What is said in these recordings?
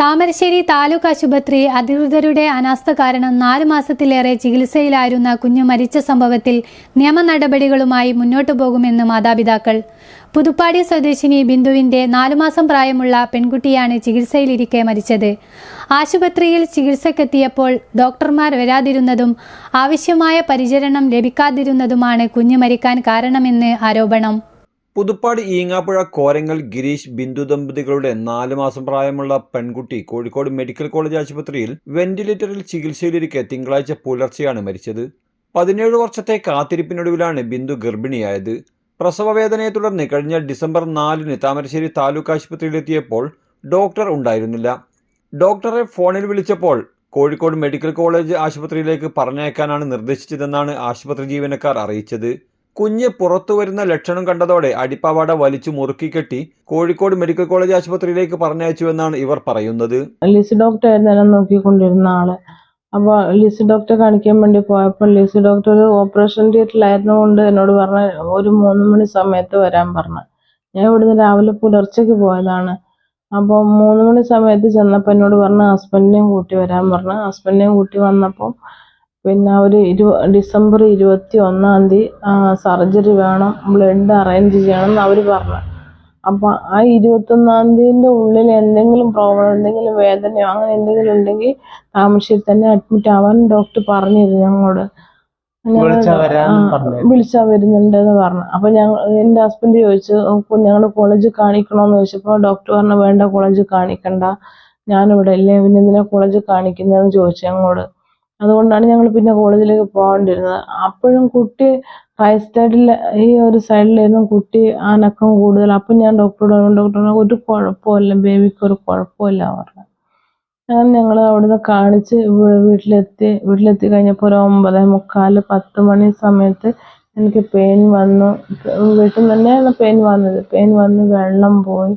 താമരശ്ശേരി താലൂക്ക് ആശുപത്രി അധികൃതരുടെ അനാസ്ഥ കാരണം നാല് മാസത്തിലേറെ ചികിത്സയിലായിരുന്ന കുഞ്ഞു മരിച്ച സംഭവത്തിൽ നിയമ നടപടികളുമായി മുന്നോട്ടു പോകുമെന്ന് മാതാപിതാക്കൾ. പുതുപ്പാടി സ്വദേശിനി ബിന്ദുവിന്റെ നാലു മാസം പ്രായമുള്ള പെൺകുട്ടിയാണ് ചികിത്സയിലിരിക്കെ മരിച്ചത്. ആശുപത്രിയിൽ ചികിത്സക്കെത്തിയപ്പോൾ ഡോക്ടർമാർ വരാതിരുന്നതും ആവശ്യമായ പരിചരണം ലഭിക്കാതിരുന്നതുമാണ് കുഞ്ഞു മരിക്കാൻ കാരണമെന്ന് ആരോപണം. പുതുപ്പാടി ഈങ്ങാപ്പുഴ കോരങ്ങൽ ഗിരീഷ് ബിന്ദു ദമ്പതികളുടെ നാല് മാസം പ്രായമുള്ള പെൺകുട്ടി കോഴിക്കോട് മെഡിക്കൽ കോളേജ് ആശുപത്രിയിൽ വെന്റിലേറ്ററിൽ ചികിത്സയിലിരിക്കെ തിങ്കളാഴ്ച പുലർച്ചെയാണ് മരിച്ചത്. പതിനേഴ് വർഷത്തെ കാത്തിരിപ്പിനൊടുവിലാണ് ബിന്ദു ഗർഭിണിയായത്. പ്രസവവേദനയെ തുടർന്ന് കഴിഞ്ഞ ഡിസംബർ നാലിന് താമരശ്ശേരി താലൂക്ക് ആശുപത്രിയിലെത്തിയപ്പോൾ ഡോക്ടർ ഉണ്ടായിരുന്നില്ല. ഡോക്ടറെ ഫോണിൽ വിളിച്ചപ്പോൾ കോഴിക്കോട് മെഡിക്കൽ കോളേജ് ആശുപത്രിയിലേക്ക് പറഞ്ഞയക്കാനാണ് നിർദ്ദേശിച്ചതെന്നാണ് ആശുപത്രി ജീവനക്കാർ അറിയിച്ചത്. കുഞ്ഞ് പുറത്തു വരുന്ന ലക്ഷണം കണ്ടതോടെ അടിപ്പാവാട വലിച്ചു മുറുക്കി കെട്ടി കോഴിക്കോട് മെഡിക്കൽ കോളേജ് ആശുപത്രിയിലേക്ക് പറഞ്ഞയച്ചുവെന്നാണ് ഇവർ പറയുന്നത്. ലിസി ഡോക്ടർ ആയിരുന്നു നോക്കിക്കൊണ്ടിരുന്ന ആൾ. അപ്പൊ ലിസി ഡോക്ടറെ കാണിക്കാൻ വേണ്ടി പോയപ്പോൾ ലിസി ഡോക്ടർ ഓപ്പറേഷൻ തിയേറ്ററിലായിരുന്നുകൊണ്ട് എന്നോട് പറഞ്ഞ ഒരു മൂന്ന് മണി സമയത്ത് വരാൻ പറഞ്ഞു. ഞാൻ ഇവിടുന്ന് രാവിലെ പുലർച്ചയ്ക്ക് പോയതാണ്. അപ്പോൾ മൂന്ന് മണി സമയത്ത് ചെന്നപ്പോൾ എന്നോട് പറഞ്ഞു ഹസ്ബൻഡിനെയും കൂട്ടി വരാൻ പറഞ്ഞു. ഹസ്ബൻഡിനെയും കൂട്ടി വന്നപ്പോൾ പിന്നെ ഒരു ഇരു ഡിസംബർ ഇരുപത്തി ഒന്നാം തീയതി സർജറി വേണം ബ്ലഡ് അറേഞ്ച് ചെയ്യണം എന്ന് അവർ പറഞ്ഞു. അപ്പോൾ ആ ഇരുപത്തൊന്നാം തീയതിന്റെ ഉള്ളിൽ എന്തെങ്കിലും പ്രോബ്ലം എന്തെങ്കിലും വേദനയോ അങ്ങനെ എന്തെങ്കിലും ഉണ്ടെങ്കിൽ താമരശ്ശേരി തന്നെ അഡ്മിറ്റ് ആവാൻ ഡോക്ടർ പറഞ്ഞിരുന്നു ഞങ്ങളോട്. വിളിച്ചാൽ വരുന്നുണ്ടെന്ന് പറഞ്ഞു. അപ്പൊ ഞങ്ങൾ എന്റെ ഹസ്ബൻഡ് ചോദിച്ചു ഞങ്ങൾ കോളേജിൽ കാണിക്കണോന്ന് ചോദിച്ചപ്പോൾ ഡോക്ടർ പറഞ്ഞു വേണ്ട കോളേജ് കാണിക്കണ്ട. ഞാനിവിടെ ഇല്ലേ പിന്നെ എന്തിനാ കോളേജ് കാണിക്കുന്നതെന്ന് ചോദിച്ചു ഞങ്ങളോട്. അതുകൊണ്ടാണ് ഞങ്ങൾ പിന്നെ കോളേജിലേക്ക് പോകാണ്ടിരുന്നത്. അപ്പോഴും കുട്ടി റൈറ്റ് സൈഡിൽ ഈ ഒരു സൈഡിലായിരുന്നു കുട്ടി അനക്കം കൂടുതൽ. അപ്പം ഞാൻ ഡോക്ടറോട് പറഞ്ഞു, ഡോക്ടർ ഒരു കുഴപ്പമില്ല ബേബിക്ക് ഒരു കുഴപ്പമില്ല പറഞ്ഞു. അങ്ങനെ ഞങ്ങൾ അവിടുന്ന് കാണിച്ച് വീട്ടിലെത്തി. വീട്ടിലെത്തി കഴിഞ്ഞപ്പോൾ ഒരു ഒമ്പത് മുക്കാൽ പത്ത് മണി സമയത്ത് എനിക്ക് പെയിൻ വന്നു. വീട്ടിൽ തന്നെയാണ് പെയിൻ വന്നത്. പെയിൻ വന്ന് വെള്ളം പോയി.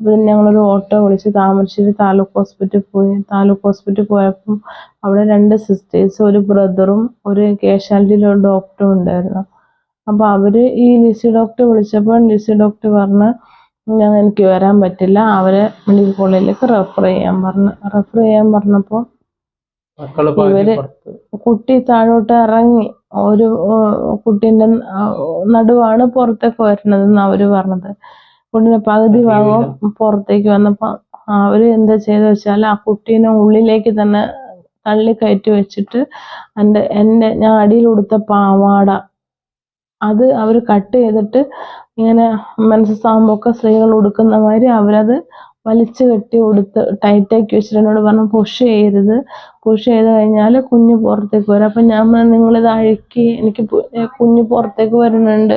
അപ്പോൾ പിന്നെ ഞങ്ങളൊരു ഓട്ടോ വിളിച്ച് താമരശ്ശേരി താലൂക്ക് ഹോസ്പിറ്റലിൽ പോയി. താലൂക്ക് ഹോസ്പിറ്റലിൽ പോയപ്പം അവിടെ രണ്ട് സിസ്റ്റേഴ്സും ഒരു ബ്രദറും ഒരു കാഷ്വാലിറ്റിയിൽ ഒരു ഡോക്ടറും ഉണ്ടായിരുന്നു. അപ്പോൾ അവർ ഈ ലിസി ഡോക്ടർ വിളിച്ചപ്പോൾ ലിസി ഡോക്ടർ പറഞ്ഞ് ഞാൻ എനിക്ക് വരാൻ പറ്റില്ല അവരെ മെഡിക്കൽ കോളേജിലേക്ക് റെഫർ ചെയ്യാൻ പറഞ്ഞു. റെഫർ ചെയ്യാൻ പറഞ്ഞപ്പോൾ ഇവർ കുട്ടി താഴോട്ട് ഇറങ്ങി. ഒരു കുട്ടീന്റെ നടുവാണ് പുറത്തേക്ക് വരുന്നതെന്ന് അവർ പറഞ്ഞത്. കുട്ടീന്റെ പകുതി ഭാഗം പുറത്തേക്ക് വന്നപ്പോൾ അവർ എന്താ ചെയ്തെന്ന് വെച്ചാൽ ആ കുട്ടീനെ ഉള്ളിലേക്ക് തന്നെ തള്ളി കയറ്റി വെച്ചിട്ട് എന്റെ എന്റെ ഞാൻ അടിയിൽ ഉടുത്ത പാവാട അത് അവർ കട്ട് ചെയ്തിട്ട് ഇങ്ങനെ മെൻസസ്സാകുമ്പോഴൊക്കെ സ്ത്രീകൾ ഉടുക്കുന്ന മാതിരി അവരത് വലിച്ചു കെട്ടി ഉടുത്ത് ടൈറ്റാക്കി വെച്ചിട്ട് എന്നോട് പറഞ്ഞു പുഷ് ചെയ്യരുത്. പുഷ് ചെയ്ത് കഴിഞ്ഞാൽ കുഞ്ഞ് പുറത്തേക്ക് വരും. അപ്പം ഞാൻ നിങ്ങളിത് അഴുക്കി എനിക്ക് കുഞ്ഞ് പുറത്തേക്ക് വരുന്നുണ്ട്.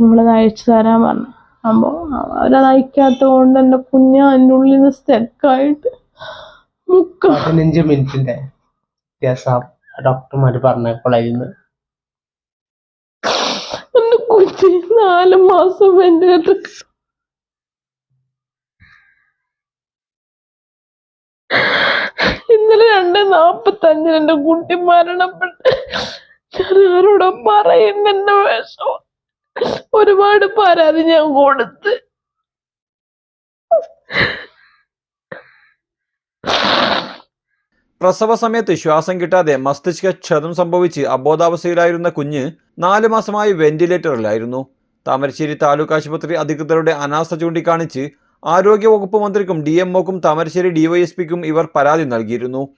നിങ്ങളിത് അഴിച്ചു തരാൻ പറഞ്ഞു. അപ്പോൾ അവരത് അയക്കാത്ത കൊണ്ട് എന്റെ കുഞ്ഞ് അതിന്റെ ഉള്ളിൽ നിന്ന് സ്റ്റക്കായിട്ട് മുക്ക പതിനഞ്ച് മിനിറ്റിന്റെ വ്യത്യാസം ഡോക്ടർമാര് പറഞ്ഞപ്പോഴായിരുന്നു എന്റെ കുഞ്ഞ് നാല് മാസം വെന്റിലേറ്റർ ഇന്നലെ രണ്ട് നാപ്പത്തഞ്ചിന് എന്റെ കുട്ടി മരണപ്പെട്ട്. ഞാൻ ആരോടാ പറയുന്ന എന്റെ വിഷമം. ഒരുപാട് പരാതി ഞാൻ കൊടുത്ത്. പ്രസവ സമയത്ത് ശ്വാസം കിട്ടാതെ മസ്തിഷ്ക ക്ഷതം സംഭവിച്ച് അബോധാവസ്ഥയിലായിരുന്ന കുഞ്ഞ് നാലു മാസമായി വെന്റിലേറ്ററിലായിരുന്നു. താമരശ്ശേരി താലൂക്ക് ആശുപത്രി അധികൃതരുടെ അനാസ്ഥ ചൂണ്ടിക്കാണിച്ച് ആരോഗ്യവകുപ്പ് മന്ത്രിക്കും ഡി എംഒക്കും താമരശ്ശേരി ഡിവൈഎസ്പിക്കും ഇവർ പരാതി നൽകിയിരുന്നു.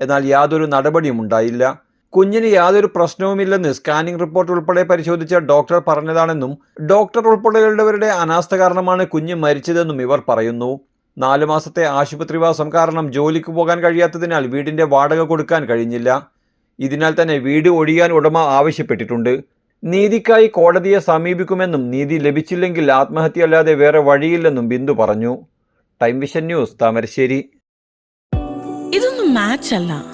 എന്നാൽ യാതൊരു നടപടിയും ഉണ്ടായില്ല. കുഞ്ഞിന് യാതൊരു പ്രശ്നവുമില്ലെന്ന് സ്കാനിംഗ് റിപ്പോർട്ട് ഉൾപ്പെടെ പരിശോധിച്ച ഡോക്ടർ പറഞ്ഞതാണെന്നും ഡോക്ടർ ഉൾപ്പെടെയുള്ളവരുടെ അനാസ്ഥ കാരണമാണ് കുഞ്ഞ് മരിച്ചതെന്നും ഇവർ പറയുന്നു. നാലു മാസത്തെ ആശുപത്രിവാസം കാരണം ജോലിക്ക് പോകാൻ കഴിയാത്തതിനാൽ വീടിന്റെ വാടക കൊടുക്കാൻ കഴിഞ്ഞില്ല. ഇതിനാൽ തന്നെ വീട് ഒഴിയാൻ ഉടമ ആവശ്യപ്പെട്ടിട്ടുണ്ട്. നീതിക്കായി കോടതിയെ സമീപിക്കുമെന്നും നീതി ലഭിച്ചില്ലെങ്കിൽ ആത്മഹത്യയല്ലാതെ വേറെ വഴിയില്ലെന്നും ബിന്ദു പറഞ്ഞു. Time vision news Thamarassery. ഇതൊന്നും മാച്ച് അല്ല.